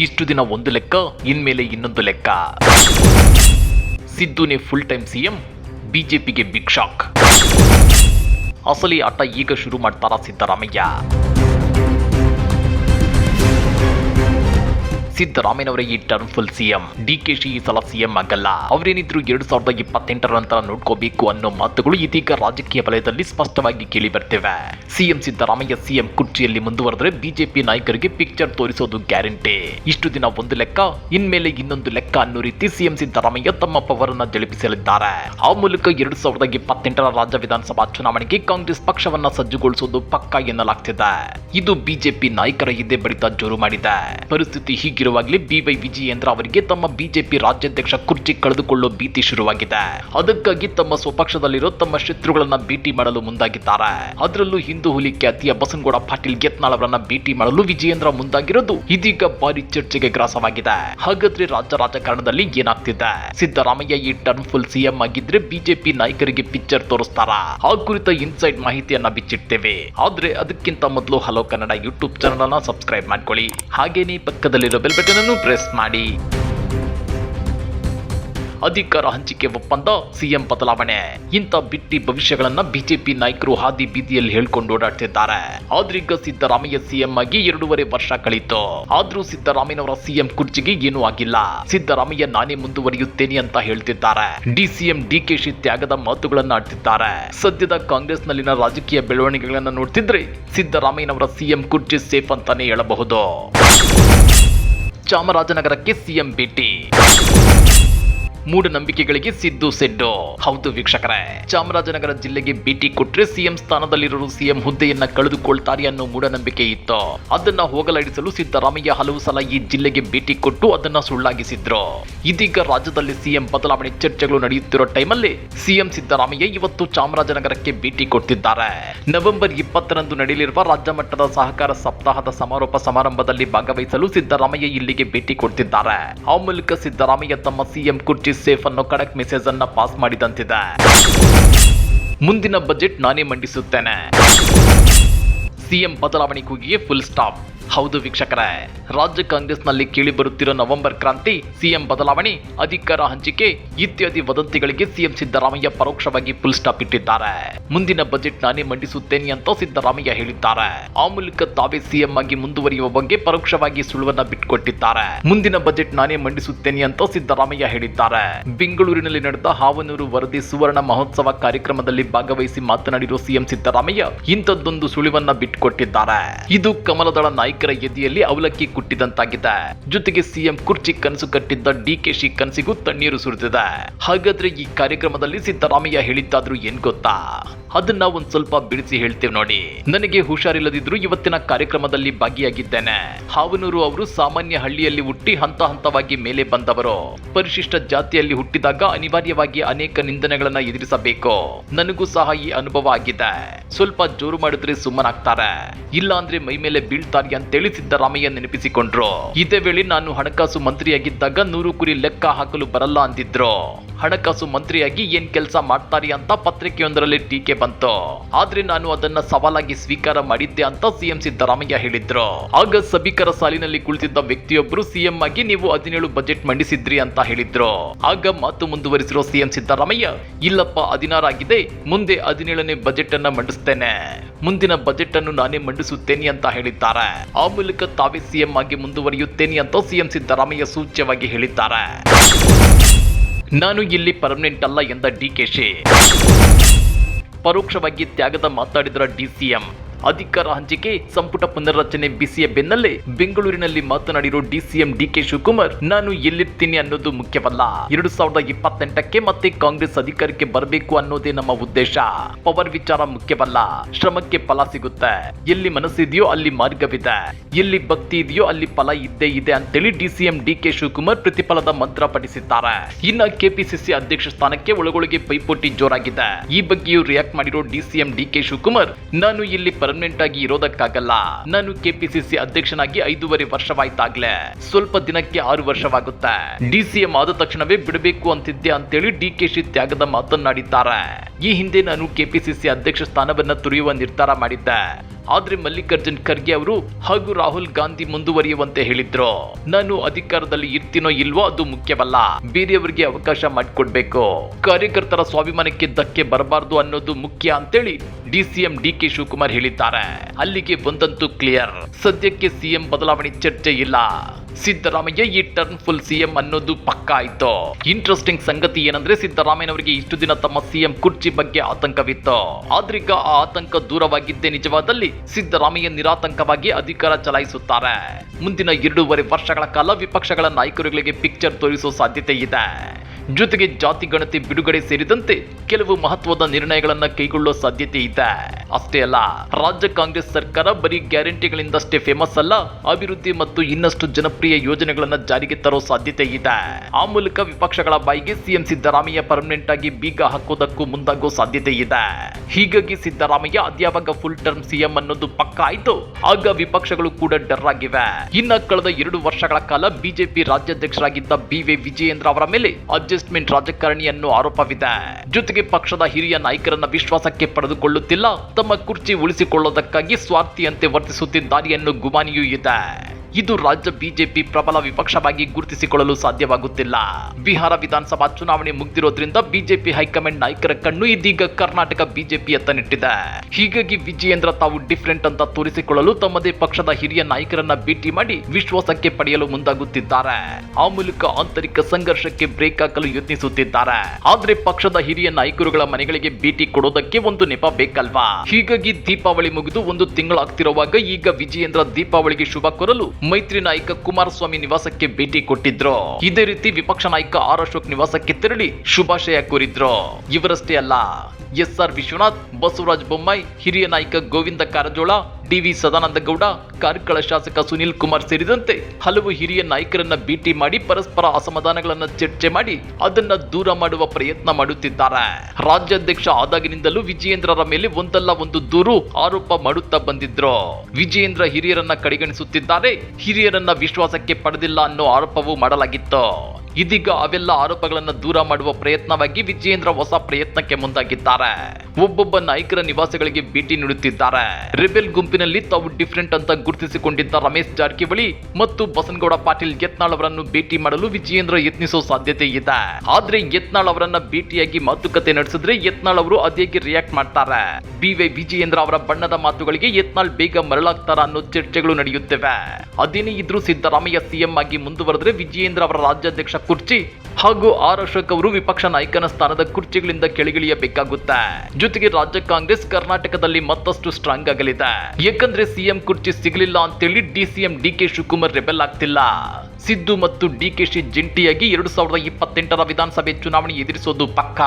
ಇಷ್ಟು ದಿನ ಒಂದು ಲೆಕ್ಕ, ಇನ್ಮೇಲೆ ಇನ್ನೊಂದು ಲೆಕ್ಕ. ಸಿದ್ದುನೇ ಫುಲ್ ಟೈಮ್ ಸಿಎಂ ಬಿಜೆಪಿಗೆ ಬಿಗ್ ಶಾಕ್ ಅಸಲಿ ಆಟ ಈಗ ಶುರು ಮಾಡ್ತಾರಾ ಸಿದ್ದರಾಮಯ್ಯ? ಸಿದ್ದರಾಮಯ್ಯನವರೇ ಈ ಟರ್ಮ್ ಫುಲ್ ಸಿಎಂ ಡಿಕೆಶಿ ಈ ಸಲ ಸಿಎಂ ಆಗಲ್ಲ. ಅವರೇನಿದ್ರು ಎರಡ್ ಸಾವಿರದ ಇಪ್ಪತ್ತೆಂಟರ ನಂತರ ನೋಡ್ಕೋಬೇಕು ಅನ್ನೋ ಮಾತುಗಳು ಇದೀಗ ರಾಜಕೀಯ ವಲಯದಲ್ಲಿ ಸ್ಪಷ್ಟವಾಗಿ ಕೇಳಿ ಬರ್ತಿವೆ. ಸಿಎಂ ಸಿದ್ದರಾಮಯ್ಯ ಸಿಎಂ ಕುರ್ಚಿಯಲ್ಲಿ ಮುಂದುವರೆದ್ರೆ ಬಿಜೆಪಿ ನಾಯಕರಿಗೆ ಪಿಕ್ಚರ್ ತೋರಿಸೋದು ಗ್ಯಾರಂಟಿ ಇಷ್ಟು ದಿನ ಒಂದು ಲೆಕ್ಕ, ಇನ್ಮೇಲೆ ಇನ್ನೊಂದು ಲೆಕ್ಕ ಅನ್ನೋ ರೀತಿ ಸಿಎಂ ಸಿದ್ದರಾಮಯ್ಯ ತಮ್ಮ ಪವರ್ ಅನ್ನ ಜಳಿಪಿಸಲಿದ್ದಾರೆ. ಆ ಮೂಲಕ ಎರಡ್ ಸಾವಿರದ ಇಪ್ಪತ್ತೆಂಟರ ರಾಜ್ಯ ವಿಧಾನಸಭಾ ಚುನಾವಣೆಗೆ ಕಾಂಗ್ರೆಸ್ ಪಕ್ಷವನ್ನ ಸಜ್ಜುಗೊಳಿಸೋದು ಪಕ್ಕಾ ಎನ್ನಲಾಗ್ತಿದೆ. ಇದು ಬಿಜೆಪಿ ನಾಯಕರ ಹಿಂದೆ ಬಡಿತ ಜೋರು ಮಾಡಿದೆ. ಪರಿಸ್ಥಿತಿ ಹೀಗಿರುವಾಗಲೇ ಬಿವೈ ವಿಜಯೇಂದ್ರ ಅವರಿಗೆ ತಮ್ಮ ಬಿಜೆಪಿ ರಾಜ್ಯಾಧ್ಯಕ್ಷ ಕುರ್ಚಿ ಕಳೆದುಕೊಳ್ಳೋ ಭೀತಿ ಶುರುವಾಗಿದೆ. ಅದಕ್ಕಾಗಿ ತಮ್ಮ ಸ್ವಪಕ್ಷದಲ್ಲಿರೋ ತಮ್ಮ ಶತ್ರುಗಳನ್ನ ಭೇಟಿ ಮಾಡಲು ಮುಂದಾಗಿದ್ದಾರೆ. ಅದರಲ್ಲೂ ಹಿಂದೂ ಹುಲಿ ಖ್ಯಾತಿಯ ಬಸನಗೌಡ ಪಾಟೀಲ್ ಗೆತ್ನಾಳ್ ಅವರನ್ನ ಭೇಟಿ ಮಾಡಲು ವಿಜಯೇಂದ್ರ ಮುಂದಾಗಿರೋದು ಇದೀಗ ಭಾರಿ ಚರ್ಚೆಗೆ ಗ್ರಾಸವಾಗಿದೆ. ಹಾಗಾದ್ರೆ ರಾಜ್ಯ ರಾಜಕಾರಣದಲ್ಲಿ ಏನಾಗ್ತಿದೆ? ಸಿದ್ದರಾಮಯ್ಯ ಈ ಟರ್ಮ್ ಫುಲ್ ಸಿಎಂ ಆಗಿದ್ರೆ ಬಿಜೆಪಿ ನಾಯಕರಿಗೆ ಪಿಕ್ಚರ್ ತೋರಿಸ್ತಾರ? ಆ ಕುರಿತ ಇನ್ಸೈಡ್ ಮಾಹಿತಿಯನ್ನ ಬಿಚ್ಚಿಡ್ತೇವೆ. ಆದ್ರೆ ಅದಕ್ಕಿಂತ ಮೊದಲು ಹಲೋ ಕನ್ನಡ ಯೂಟ್ಯೂಬ್ ಚಾನಲ್ ಅನ್ನ ಸಬ್ಸ್ಕ್ರೈಬ್ ಮಾಡ್ಕೊಳ್ಳಿ. ಹಾಗೇನೇ ಪಕ್ಕದಲ್ಲಿರೋ ಬೆಲ್ ಬಟನ್ ಪ್ರೆಸ್ ಮಾಡಿ. ಅಧಿಕಾರ ಹಂಚಿಕೆ ಒಪ್ಪಂದ ಸಿಎಂ ಬದಲಾವಣೆ. ಇಂಥ ಬಿಟ್ಟಿ ಭವಿಷ್ಯಗಳನ್ನ ಬಿಜೆಪಿ ನಾಯಕರು ಹಾದಿ ಬೀದಿಯಲ್ಲಿ ಹೇಳ್ಕೊಂಡು ಓಡಾಡ್ತಿದ್ದಾರೆ. ಆದ್ರೀಗ ಸಿದ್ದರಾಮಯ್ಯ ಸಿಎಂ ಆಗಿ ಎರಡೂವರೆ ವರ್ಷ ಕಳೀತು. ಆದ್ರೂ ಸಿದ್ದರಾಮಯ್ಯನವರ ಸಿಎಂ ಕುರ್ಚಿಗೆ ಏನೂ ಆಗಿಲ್ಲ. ಸಿದ್ದರಾಮಯ್ಯ ನಾನೇ ಮುಂದುವರಿಯುತ್ತೇನೆ ಅಂತ ಹೇಳ್ತಿದ್ದಾರೆ. ಡಿಸಿಎಂ ಡಿಕೆಶಿ ತ್ಯಾಗದ ಮಾತುಗಳನ್ನ ಆಡ್ತಿದ್ದಾರೆ. ಸದ್ಯದ ಕಾಂಗ್ರೆಸ್ನಲ್ಲಿನ ರಾಜಕೀಯ ಬೆಳವಣಿಗೆಗಳನ್ನ ನೋಡ್ತಿದ್ರೆ ಸಿದ್ದರಾಮಯ್ಯನವರ ಸಿಎಂ ಕುರ್ಚಿ ಸೇಫ್ ಅಂತಾನೆ ಹೇಳಬಹುದು. ಚಾಮರಾಜನಗರಕ್ಕೆ ಸಿಎಂ ಭೇಟಿ. ಮೂಢನಂಬಿಕೆಗಳಿಗೆ ಸಿದ್ದು ಸೆಡ್ಡು. ಹೌದು ವೀಕ್ಷಕರೇ, ಚಾಮರಾಜನಗರ ಜಿಲ್ಲೆಗೆ ಭೇಟಿ ಕೊಟ್ರೆ ಸಿಎಂ ಸ್ಥಾನದಲ್ಲಿರೋರು ಸಿಎಂ ಹುದ್ದೆಯನ್ನ ಕಳೆದುಕೊಳ್ತಾರೆ ಅನ್ನೋ ಮೂಢನಂಬಿಕೆ ಇತ್ತು. ಅದನ್ನ ಹೋಗಲಾಡಿಸಲು ಸಿದ್ದರಾಮಯ್ಯ ಹಲವು ಸಲ ಈ ಜಿಲ್ಲೆಗೆ ಭೇಟಿ ಕೊಟ್ಟು ಅದನ್ನ ಸುಳ್ಳಾಗಿಸಿದ್ರು. ಇದೀಗ ರಾಜ್ಯದಲ್ಲಿ ಸಿಎಂ ಬದಲಾವಣೆ ಚರ್ಚೆಗಳು ನಡೆಯುತ್ತಿರೋ ಟೈಮಲ್ಲಿ ಸಿಎಂ ಸಿದ್ದರಾಮಯ್ಯ ಇವತ್ತು ಚಾಮರಾಜನಗರಕ್ಕೆ ಭೇಟಿ ಕೊಟ್ಟಿದ್ದಾರೆ. ನವೆಂಬರ್ ಇಪ್ಪತ್ತರಂದು ನಡೆಯಲಿರುವ ರಾಜ್ಯ ಮಟ್ಟದ ಸಹಕಾರ ಸಪ್ತಾಹದ ಸಮಾರೋಪ ಸಮಾರಂಭದಲ್ಲಿ ಭಾಗವಹಿಸಲು ಸಿದ್ದರಾಮಯ್ಯ ಇಲ್ಲಿಗೆ ಭೇಟಿ ಕೊಡ್ತಿದ್ದಾರೆ. ಆ ಮೂಲಕ ಸಿದ್ದರಾಮಯ್ಯ ತಮ್ಮ ಸಿಎಂ ಕುರ್ಚಿ ಸೇಫ್ ಅನ್ನೋ ಖಡಕ್ ಮೆಸೇಜ್ ಅನ್ನ ಪಾಸ್ ಮಾಡಿದಂತಿದೆ. ಮುಂದಿನ ಬಜೆಟ್ ನಾನೇ ಮಂಡಿಸುತ್ತೇನೆ. ಸಿಎಂ ಬದಲಾವಣೆ ಕೂಗಿಯೇ ಫುಲ್ ಸ್ಟಾಪ್ ಹೌದು ವೀಕ್ಷಕರೇ. ರಾಜ್ಯ ಕಾಂಗ್ರೆಸ್ನಲ್ಲಿ ಕೇಳಿ ಬರುತ್ತಿರೋ ನವೆಂಬರ್ ಕ್ರಾಂತಿ, ಸಿಎಂ ಬದಲಾವಣೆ, ಅಧಿಕಾರ ಹಂಚಿಕೆ ಇತ್ಯಾದಿ ವದಂತಿಗಳಿಗೆ ಸಿಎಂ ಸಿದ್ದರಾಮಯ್ಯ ಪರೋಕ್ಷವಾಗಿ ಫುಲ್ ಸ್ಟಾಪ್ ಇಟ್ಟಿದ್ದಾರೆ. ಮುಂದಿನ ಬಜೆಟ್ ನಾನೇ ಮಂಡಿಸುತ್ತೇನೆ ಅಂತ ಸಿದ್ದರಾಮಯ್ಯ ಹೇಳಿದ್ದಾರೆ. ಆ ಮೂಲಕ ತಾವೇ ಸಿಎಂ ಆಗಿ ಮುಂದುವರಿಯುವ ಬಗ್ಗೆ ಪರೋಕ್ಷವಾಗಿ ಸುಳುವನ್ನ ಬಿಟ್ಕೊಟ್ಟಿದ್ದಾರೆ. ಮುಂದಿನ ಬಜೆಟ್ ನಾನೇ ಮಂಡಿಸುತ್ತೇನೆ ಅಂತ ಸಿದ್ದರಾಮಯ್ಯ ಹೇಳಿದ್ದಾರೆ. ಬೆಂಗಳೂರಿನಲ್ಲಿ ನಡೆದ ಹಾವನೂರು ವರದಿ ಸುವರ್ಣ ಮಹೋತ್ಸವ ಕಾರ್ಯಕ್ರಮದಲ್ಲಿ ಭಾಗವಹಿಸಿ ಮಾತನಾಡಿರೋ ಸಿಎಂ ಸಿದ್ದರಾಮಯ್ಯ ಇಂಥದ್ದೊಂದು ಸುಳಿವನ್ನ ಬಿಟ್ಕೊಟ್ಟಿದ್ದಾರೆ. ಇದು ಕಮಲದಳ ನಾಯಕರ ಎದೆಯಲ್ಲಿ ಅವಲಕ್ಕಿ ಕುಟ್ಟಿದಂತಾಗಿದೆ. ಜೊತೆಗೆ ಸಿಎಂ ಕುರ್ಚಿ ಕನಸು ಕಟ್ಟಿದ್ದ ಡಿಕೆಶಿ ಕನಸಿಗೂ ತಣ್ಣೀರು ಸುರಿದಿದೆ. ಹಾಗಾದ್ರೆ ಈ ಕಾರ್ಯಕ್ರಮದಲ್ಲಿ ಸಿದ್ದರಾಮಯ್ಯ ಹೇಳಿದ್ದಾದ್ರೂ ಏನ್ ಗೊತ್ತಾ? ಅದನ್ನ ಒಂದ್ ಸ್ವಲ್ಪ ಬಿಡಿಸಿ ಹೇಳ್ತೇವೆ ನೋಡಿ. ನನಗೆ ಹುಷಾರಿಲ್ಲದಿದ್ರು ಇವತ್ತಿನ ಕಾರ್ಯಕ್ರಮದಲ್ಲಿ ಭಾಗಿಯಾಗಿದ್ದೇನೆ. ಹಾವನೂರು ಅವರು ಸಾಮಾನ್ಯ ಹಳ್ಳಿಯಲ್ಲಿ ಹುಟ್ಟಿ ಹಂತ ಹಂತವಾಗಿ ಮೇಲೆ ಬಂದವರು. ಪರಿಶಿಷ್ಟ ಜಾತಿಯಲ್ಲಿ ಹುಟ್ಟಿದಾಗ ಅನಿವಾರ್ಯವಾಗಿ ಅನೇಕ ನಿಂದನೆಗಳನ್ನ ಎದುರಿಸಬೇಕು. ನನಗೂ ಸಹ ಈ ಅನುಭವ ಆಗಿದೆ. ಸ್ವಲ್ಪ ಜೋರು ಮಾಡಿದ್ರೆ ಸುಮ್ಮನಾಗ್ತಾರೆ. ಇಲ್ಲ ಅಂದ್ರೆ ಮೈ ಮೇಲೆ ಬೀಳ್ತಾರೆ ಅಂತೇಳಿ ಸಿದ್ದರಾಮಯ್ಯ ನೆನಪಿಸಿಕೊಂಡ್ರು. ಇದೇ ವೇಳೆ ನಾನು ಹಣಕಾಸು ಮಂತ್ರಿಯಾಗಿದ್ದಾಗ ನೂರು ಕುರಿ ಲೆಕ್ಕ ಹಾಕಲು ಬರಲ್ಲ ಅಂದಿದ್ರು. ಹಣಕಾಸು ಮಂತ್ರಿಯಾಗಿ ಏನ್ ಕೆಲಸ ಮಾಡ್ತಾರೆ ಅಂತ ಪತ್ರಿಕೆಯೊಂದರಲ್ಲಿ ಟೀಕೆ ಬಂತು. ಆದ್ರೆ ನಾನು ಅದನ್ನ ಸವಾಲಾಗಿ ಸ್ವೀಕಾರ ಮಾಡಿದ್ದೆ ಅಂತ ಸಿಎಂ ಸಿದ್ದರಾಮಯ್ಯ ಹೇಳಿದ್ರು. ಆಗ ಸಭಿಕರ ಸಾಲಿನಲ್ಲಿ ಕುಳಿತಿದ್ದ ವ್ಯಕ್ತಿಯೊಬ್ಬರು ಸಿಎಂ ಆಗಿ ನೀವು ಹದಿನೇಳು ಬಜೆಟ್ ಮಂಡಿಸಿದ್ರಿ ಅಂತ ಹೇಳಿದ್ರು. ಆಗ ಮಾತು ಮುಂದುವರಿಸಿರೋ ಸಿಎಂ ಸಿದ್ದರಾಮಯ್ಯ, ಇಲ್ಲಪ್ಪ ಹದಿನಾರಾಗಿದೆ ಮುಂದೆ ಹದಿನೇಳನೇ ಬಜೆಟ್ ಅನ್ನ ಮಂಡಿಸ್ತೇನೆ. ಮುಂದಿನ ಬಜೆಟ್ ಅನ್ನು ನಾನೇ ಮಂಡಿಸುತ್ತೇನೆ ಅಂತ ಹೇಳಿದ್ದಾರೆ. ಆ ಮೂಲಕ ತಾವೇ ಸಿಎಂ ಆಗಿ ಮುಂದುವರಿಯುತ್ತೇನೆ ಅಂತ ಸಿಎಂ ಸಿದ್ದರಾಮಯ್ಯ ಸೂಚ್ಯವಾಗಿ ಹೇಳಿದ್ದಾರೆ. ನಾನು ಇಲ್ಲಿ ಪರ್ಮನೆಂಟ್ ಅಲ್ಲ ಎಂದ ಡಿಕೆಶಿ ಪರೋಕ್ಷವಾಗಿ ತ್ಯಾಗದ ಮಾತಾಡಿದ್ರ ಡಿಸಿಎಂ ಅಧಿಕಾರ ಹಂಚಿಕೆ, ಸಂಪುಟ ಪುನರ್ರಚನೆ ಬಿಸಿಯ ಬೆನ್ನಲ್ಲೇ ಬೆಂಗಳೂರಿನಲ್ಲಿ ಮಾತನಾಡಿರೋ ಡಿಸಿಎಂ ಡಿಕೆ ಶಿವಕುಮಾರ್, ನಾನು ಎಲ್ಲಿರ್ತೀನಿ ಅನ್ನೋದು ಮುಖ್ಯವಲ್ಲ. ಎರಡು ಸಾವಿರದ ಇಪ್ಪತ್ತೆಂಟಕ್ಕೆ ಮತ್ತೆ ಕಾಂಗ್ರೆಸ್ ಅಧಿಕಾರಕ್ಕೆ ಬರಬೇಕು ಅನ್ನೋದೇ ನಮ್ಮ ಉದ್ದೇಶ. ಪವರ್ ವಿಚಾರ ಮುಖ್ಯವಲ್ಲ. ಶ್ರಮಕ್ಕೆ ಫಲ ಸಿಗುತ್ತೆ. ಎಲ್ಲಿ ಮನಸ್ಸಿದೆಯೋ ಅಲ್ಲಿ ಮಾರ್ಗವಿದೆ. ಎಲ್ಲಿ ಭಕ್ತಿ ಇದೆಯೋ ಅಲ್ಲಿ ಫಲ ಇದ್ದೇ ಇದೆ ಅಂತೇಳಿ ಡಿಸಿಎಂ ಡಿಕೆ ಶಿವಕುಮಾರ್ ಪ್ರತಿಫಲದ ಮಂತ್ರ ಪಠಿಸಿದ್ದಾರೆ. ಇನ್ನ ಕೆಪಿಸಿಸಿ ಅಧ್ಯಕ್ಷ ಸ್ಥಾನಕ್ಕೆ ಒಳಗೊಳಗೆ ಪೈಪೋಟಿ ಜೋರಾಗಿದೆ. ಈ ಬಗ್ಗೆಯೂ ರಿಯಾಕ್ಟ್ ಮಾಡಿರೋ ಡಿಸಿಎಂ ಡಿಕೆ ಶಿವಕುಮಾರ್, ನಾನು ಇಲ್ಲಿ ಪರ್ಮನೆಂಟ್ ಆಗಿ ಇರೋದಕ್ಕಾಗಲ್ಲ. ನಾನು ಕೆಪಿಸಿಸಿ ಅಧ್ಯಕ್ಷನಾಗಿ ಐದೂವರೆ ವರ್ಷವಾಯ್ತಾಗ್ಲೇ. ಸ್ವಲ್ಪ ದಿನಕ್ಕೆ ಆರು ವರ್ಷವಾಗುತ್ತೆ. ಡಿಸಿಎಂ ಆದ ತಕ್ಷಣವೇ ಬಿಡಬೇಕು ಅಂತಿದ್ದೆ ಅಂತೇಳಿ ಡಿ ಕೆ ಶಿ ತ್ಯಾಗದ ಮಾತನ್ನಾಡಿದ್ದಾರೆ. ಈ ಹಿಂದೆ ನಾನು ಕೆಪಿಸಿಸಿ ಅಧ್ಯಕ್ಷ ಸ್ಥಾನವನ್ನ ತುರಿಯುವ ನಿರ್ಧಾರ ಮಾಡಿದ್ದೆ. ಆದ್ರೆ ಮಲ್ಲಿಕಾರ್ಜುನ್ ಖರ್ಗೆ ಅವರು ಹಾಗೂ ರಾಹುಲ್ ಗಾಂಧಿ ಮುಂದುವರಿಯುವಂತೆ ಹೇಳಿದ್ರು. ನಾನು ಅಧಿಕಾರದಲ್ಲಿ ಇರ್ತೀನೋ ಇಲ್ವೋ ಅದು ಮುಖ್ಯವಲ್ಲ. ಬೇರೆಯವರಿಗೆ ಅವಕಾಶ ಮಾಡಿಕೊಡ್ಬೇಕು. ಕಾರ್ಯಕರ್ತರ ಸ್ವಾಭಿಮಾನಕ್ಕೆ ಧಕ್ಕೆ ಬರಬಾರದು ಅನ್ನೋದು ಮುಖ್ಯ ಅಂತೇಳಿ ಡಿಸಿಎಂ ಡಿ ಕೆ ಶಿವಕುಮಾರ್ ಹೇಳಿದ್ದಾರೆ. ಅಲ್ಲಿಗೆ ಬಂದಂತೂ ಕ್ಲಿಯರ್. ಸದ್ಯಕ್ಕೆ ಸಿಎಂ ಬದಲಾವಣೆ ಚರ್ಚೆ ಇಲ್ಲ. ಸಿದ್ದರಾಮಯ್ಯ ಈ ಟರ್ನ್ ಫುಲ್ ಸಿಎಂ ಅನ್ನೋದು ಪಕ್ಕಾ ಆಯ್ತು. ಇಂಟ್ರೆಸ್ಟಿಂಗ್ ಸಂಗತಿ ಏನಂದ್ರೆ ಸಿದ್ದರಾಮಯ್ಯನವರಿಗೆ ಇಷ್ಟು ದಿನ ತಮ್ಮ ಸಿಎಂ ಕುರ್ಚಿ ಬಗ್ಗೆ ಆತಂಕವಿತ್ತು. ಆದ್ರೀಗ ಆ ಆತಂಕ ದೂರವಾಗಿದ್ದೇ ನಿಜವಾದಲ್ಲಿ ಸಿದ್ದರಾಮಯ್ಯ ನಿರಾತಂಕವಾಗಿ ಅಧಿಕಾರ ಚಲಾಯಿಸುತ್ತಾರೆ. ಮುಂದಿನ ಎರಡೂವರೆ ವರ್ಷಗಳ ಕಾಲ ವಿಪಕ್ಷಗಳ ನಾಯಕರುಗಳಿಗೆ ಪಿಕ್ಚರ್ ತೋರಿಸುವ ಸಾಧ್ಯತೆ ಇದೆ. ಜೊತೆಗೆ ಜಾತಿ, ಗಣತಿ, ಬಿಡುಗಡೆ ಸೇರಿದಂತೆ ಕೆಲವು ಮಹತ್ವದ ನಿರ್ಣಯಗಳನ್ನ ಕೈಗೊಳ್ಳುವ ಸಾಧ್ಯತೆ ಇದೆ. ಅಷ್ಟೇ ಅಲ್ಲ, ರಾಜ್ಯ ಕಾಂಗ್ರೆಸ್ ಸರ್ಕಾರ ಬರೀ ಗ್ಯಾರಂಟಿಗಳಿಂದಷ್ಟೇ ಫೇಮಸ್ ಅಲ್ಲ, ಅಭಿವೃದ್ಧಿ ಮತ್ತು ಇನ್ನಷ್ಟು ಜನಪ್ರಿಯ ಯೋಜನೆಗಳನ್ನ ಜಾರಿಗೆ ತರೋ ಸಾಧ್ಯತೆ ಇದೆ. ಆ ಮೂಲಕ ವಿಪಕ್ಷಗಳ ಬಾಯಿಗೆ ಸಿಎಂ ಸಿದ್ದರಾಮಯ್ಯ ಪರ್ಮನೆಂಟ್ ಆಗಿ ಬೀಗ ಹಾಕೋದಕ್ಕೂ ಮುಂದಾಗೋ ಸಾಧ್ಯತೆ ಇದೆ. ಹೀಗಾಗಿ ಸಿದ್ದರಾಮಯ್ಯ ಅದ್ಯಾವಾಗ ಫುಲ್ ಟರ್ಮ್ ಸಿಎಂ ಅನ್ನೋದು ಪಕ್ಕ ಆಯ್ತು, ಆಗ ವಿಪಕ್ಷಗಳು ಕೂಡ ಡರ್ ಆಗಿವೆ. ಇನ್ನ ಕಳೆದ ಎರಡು ವರ್ಷಗಳ ಕಾಲ ಬಿಜೆಪಿ ರಾಜ್ಯಾಧ್ಯಕ್ಷರಾಗಿದ್ದ ಬಿ ವಿ ವಿಜಯೇಂದ್ರ ಅವರ ಮೇಲೆ ಅಡ್ಜಸ್ಟ್ಮೆಂಟ್ ರಾಜಕಾರಣಿ ಅನ್ನೋ ಆರೋಪವಿದೆ. ಜೊತೆಗೆ ಪಕ್ಷದ ಹಿರಿಯ ನಾಯಕರನ್ನ ವಿಶ್ವಾಸಕ್ಕೆ ಪಡೆದುಕೊಳ್ಳುತ್ತಿಲ್ಲ. ತಮ್ಮ ಕುರ್ಚಿ ಉಳಿಸಿಕೊಳ್ಳೋದಕ್ಕಾಗಿ ಸ್ವಾರ್ಥಿಯಂತೆ ವರ್ತಿಸುತ್ತಿದ್ದಾರೆ ಅನ್ನೋ ಗುಮಾನಿಯೂ ಇದೆ. ಇದು ರಾಜ್ಯ ಬಿಜೆಪಿ ಪ್ರಬಲ ವಿಪಕ್ಷವಾಗಿ ಗುರುತಿಸಿಕೊಳ್ಳಲು ಸಾಧ್ಯವಾಗುತ್ತಿಲ್ಲ. ಬಿಹಾರ ವಿಧಾನಸಭಾ ಚುನಾವಣೆ ಮುಗ್ದಿರೋದ್ರಿಂದ ಬಿಜೆಪಿ ಹೈಕಮಾಂಡ್ ನಾಯಕರ ಕಣ್ಣು ಇದೀಗ ಕರ್ನಾಟಕ ಬಿಜೆಪಿಯತ್ತ ನಿಟ್ಟಿದೆ ಹೀಗಾಗಿ ವಿಜಯೇಂದ್ರ ತಾವು ಡಿಫರೆಂಟ್ ಅಂತ ತೋರಿಸಿಕೊಳ್ಳಲು ತಮ್ಮದೇ ಪಕ್ಷದ ಹಿರಿಯ ನಾಯಕರನ್ನ ಭೇಟಿ ಮಾಡಿ ವಿಶ್ವಾಸಕ್ಕೆ ಪಡೆಯಲು ಮುಂದಾಗುತ್ತಿದ್ದಾರೆ. ಆ ಮೂಲಕ ಆಂತರಿಕ ಸಂಘರ್ಷಕ್ಕೆ ಬ್ರೇಕ್ ಹಾಕಲು ಯತ್ನಿಸುತ್ತಿದ್ದಾರೆ. ಆದ್ರೆ ಪಕ್ಷದ ಹಿರಿಯ ನಾಯಕರುಗಳ ಮನೆಗಳಿಗೆ ಭೇಟಿ ಕೊಡೋದಕ್ಕೆ ಒಂದು ನೆಪ ಬೇಕಲ್ವಾ? ಹೀಗಾಗಿ ದೀಪಾವಳಿ ಮುಗಿದು ಒಂದು ತಿಂಗಳಾಗ್ತಿರುವಾಗ ಈಗ ವಿಜಯೇಂದ್ರ ದೀಪಾವಳಿಗೆ ಶುಭ ಕೋರಲು ಮೈತ್ರಿ ನಾಯಕ ಕುಮಾರಸ್ವಾಮಿ ನಿವಾಸಕ್ಕೆ ಭೇಟಿ ಕೊಟ್ಟಿದ್ರು. ಇದೇ ರೀತಿ ವಿಪಕ್ಷ ನಾಯಕ ಆರ್ ಅಶೋಕ್ ನಿವಾಸಕ್ಕೆ ತೆರಳಿ ಶುಭಾಶಯ ಕೋರಿದ್ರು. ಇವರಷ್ಟೇ ಅಲ್ಲ, ಎಸ್ ಆರ್ ವಿಶ್ವನಾಥ್, ಬಸವರಾಜ ಬೊಮ್ಮಾಯಿ, ಹಿರಿಯ ನಾಯಕ ಗೋವಿಂದ ಕಾರಜೋಳ ಡಿವಿ ಸದಾನಂದ ಗೌಡ ಕಾರ್ಕಳ ಶಾಸಕ ಸುನಿಲ್ ಕುಮಾರ್ ಸೇರಿದಂತೆ ಹಲವು ಹಿರಿಯ ನಾಯಕರನ್ನ ಭೇಟಿ ಮಾಡಿ ಪರಸ್ಪರ ಅಸಮಾಧಾನಗಳನ್ನು ಚರ್ಚೆ ಮಾಡಿ ಅದನ್ನ ದೂರ ಮಾಡುವ ಪ್ರಯತ್ನ ಮಾಡುತ್ತಿದ್ದಾರೆ. ರಾಜ್ಯಾಧ್ಯಕ್ಷ ಆದಾಗಿನಿಂದಲೂ ವಿಜಯೇಂದ್ರರ ಮೇಲೆ ಒಂದಲ್ಲ ಒಂದು ದೂರು ಆರೋಪ ಮಾಡುತ್ತಾ ಬಂದಿದ್ರು. ವಿಜಯೇಂದ್ರ ಹಿರಿಯರನ್ನ ಕಡೆಗಣಿಸುತ್ತಿದ್ದಾರೆ. ಹಿರಿಯರನ್ನ ವಿಶ್ವಾಸಕ್ಕೆ ಪಡೆದಿಲ್ಲ ಅನ್ನೋ ಆರೋಪವೂ ಮಾಡಲಾಗಿತ್ತು. ಇದೀಗ ಅವೆಲ್ಲ ಆರೋಪಗಳನ್ನು ದೂರ ಮಾಡುವ ಪ್ರಯತ್ನವಾಗಿ ವಿಜಯೇಂದ್ರ ಹೊಸ ಪ್ರಯತ್ನಕ್ಕೆ ಮುಂದಾಗಿದ್ದಾರೆ. ಒಬ್ಬೊಬ್ಬ ನಾಯಕರ ನಿವಾಸಗಳಿಗೆ ಭೇಟಿ ನೀಡುತ್ತಿದ್ದಾರೆ. ರೆಬೆಲ್ ಗುಂಪಿನಲ್ಲಿ ತಾವು ಡಿಫರೆಂಟ್ ಅಂತ ಗುರುತಿಸಿಕೊಂಡಿದ್ದ ರಮೇಶ್ ಜಾರಕಿಹೊಳಿ ಮತ್ತು ಬಸನಗೌಡ ಪಾಟೀಲ್ ಯತ್ನಾಳ್ ಅವರನ್ನು ಭೇಟಿ ಮಾಡಲು ವಿಜಯೇಂದ್ರ ಯತ್ನಿಸೋ ಸಾಧ್ಯತೆ ಇದೆ. ಆದ್ರೆ ಯತ್ನಾಳ್ ಅವರನ್ನ ಭೇಟಿಯಾಗಿ ಮಾತುಕತೆ ನಡೆಸಿದ್ರೆ ಯತ್ನಾಳ್ ಅವರು ಅದೇಗೆ ರಿಯಾಕ್ಟ್ ಮಾಡ್ತಾರೆ. ಬಿವೈ ವಿಜಯೇಂದ್ರ ಅವರ ಬಣ್ಣದ ಮಾತುಗಳಿಗೆ ಯತ್ನಾಳ್ ಬೇಗ ಮರಳಾಗ್ತಾರ ಅನ್ನೋ ಚರ್ಚೆಗಳು ನಡೆಯುತ್ತಿವೆ. ಅದೇನೇ ಇದ್ರೂ ಸಿದ್ದರಾಮಯ್ಯ ಸಿಎಂ ಆಗಿ ಮುಂದುವರೆದ್ರೆ ವಿಜಯೇಂದ್ರ ಅವರ ರಾಜ್ಯಾಧ್ಯಕ್ಷ ಕುರ್ಚಿ ಹಾಗೂ ಆರ್ ಅಶೋಕ್ ಅವರು ವಿಪಕ್ಷ ನಾಯಕನ ಸ್ಥಾನದ ಕುರ್ಚಿಗಳಿಂದ ಕೆಳಗಿಳಿಯಬೇಕಾಗುತ್ತೆ ಜೊತೆಗೆ ರಾಜ್ಯ ಕಾಂಗ್ರೆಸ್ ಕರ್ನಾಟಕದಲ್ಲಿ ಮತ್ತಷ್ಟು ಸ್ಟ್ರಾಂಗ್ ಆಗಲಿದೆ. ಏಕೆಂದ್ರೆ ಸಿಎಂ ಕುರ್ಚಿ ಸಿಗಲಿಲ್ಲ ಅಂತೇಳಿ DCM D K Shivakumar rebel ಆಗ್ತಿಲ್ಲ. ಸಿದ್ದು ಮತ್ತು ಡಿಕೆಶಿ ಜಂಟಿಯಾಗಿ ಎರಡು ಸಾವಿರದ ಇಪ್ಪತ್ತೆಂಟರ ವಿಧಾನಸಭೆ ಚುನಾವಣೆ ಎದುರಿಸೋದು ಪಕ್ಕ.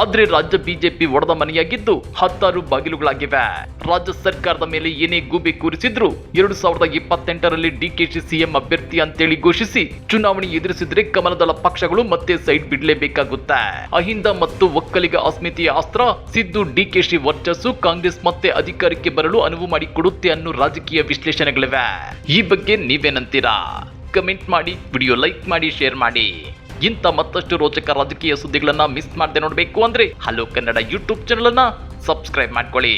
ಆದ್ರೆ ರಾಜ್ಯ ಬಿಜೆಪಿ ಒಡೆದ ಮನೆಯಾಗಿದ್ದು ಹತ್ತಾರು ಬಾಗಿಲುಗಳಾಗಿವೆ. ರಾಜ್ಯ ಸರ್ಕಾರದ ಮೇಲೆ ಏನೇ ಗೂಬೆ ಕೂರಿಸಿದ್ರು ಎರಡು ಸಾವಿರದ ಇಪ್ಪತ್ತೆಂಟರಲ್ಲಿ ಡಿಕೆಶಿ ಸಿಎಂ ಅಭ್ಯರ್ಥಿ ಅಂತೇಳಿ ಘೋಷಿಸಿ ಚುನಾವಣೆ ಎದುರಿಸಿದ್ರೆ ಕಮಲದಳ ಪಕ್ಷಗಳು ಮತ್ತೆ ಸೈಡ್ ಬಿಡಲೇಬೇಕಾಗುತ್ತೆ. ಅಹಿಂದ ಮತ್ತು ಒಕ್ಕಲಿಗ ಅಸ್ಮಿತೆಯ ಅಸ್ತ್ರ, ಸಿದ್ದು ಡಿಕೆಶಿ ವರ್ಚಸ್ಸು, ಕಾಂಗ್ರೆಸ್ ಮತ್ತೆ ಅಧಿಕಾರಕ್ಕೆ ಬರಲು ಅನುವು ಮಾಡಿಕೊಡುತ್ತೆ ಅನ್ನೋ ರಾಜಕೀಯ ವಿಶ್ಲೇಷಣೆಗಳಿವೆ. ಈ ಬಗ್ಗೆ ನೀವೇನಂತೀರಾ? ಕಮೆಂಟ್ ಮಾಡಿ, ವಿಡಿಯೋ ಲೈಕ್ ಮಾಡಿ, ಶೇರ್ ಮಾಡಿ. ಇಂಥ ಮತ್ತಷ್ಟು ರೋಚಕ ರಾಜಕೀಯ ಸುದ್ದಿಗಳನ್ನ ಮಿಸ್ ಮಾಡದೆ ನೋಡಬೇಕು ಅಂದ್ರೆ ಹಲೋ ಕನ್ನಡ ಯೂಟ್ಯೂಬ್ ಚಾನಲ್ ಅನ್ನ ಸಬ್ಸ್ಕ್ರೈಬ್ ಮಾಡ್ಕೊಳ್ಳಿ.